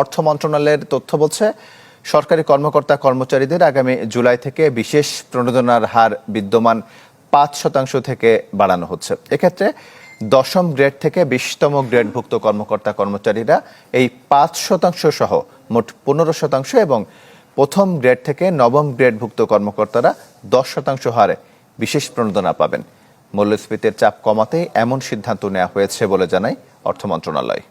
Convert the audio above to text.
অর্থ মন্ত্রণালয়ের তথ্য বলছে, সরকারি কর্মকর্তা কর্মচারীদের আগামী জুলাই থেকে বিশেষ প্রণোদনার হার বিদ্যমান পাঁচ শতাংশ থেকে বাড়ানো হচ্ছে। এক্ষেত্রে দশম গ্রেড থেকে বিশতম গ্রেডভুক্ত কর্মকর্তা কর্মচারীরা এই পাঁচ শতাংশ সহ মোট পনেরো শতাংশ এবং প্রথম গ্রেড থেকে নবম গ্রেডভুক্ত কর্মকর্তারা দশ শতাংশ হারে বিশেষ প্রণোদনা পাবেন। মূল্যস্ফীতির চাপ কমাতেই এমন সিদ্ধান্ত নেওয়া হয়েছে বলে জানায় অর্থ মন্ত্রণালয়।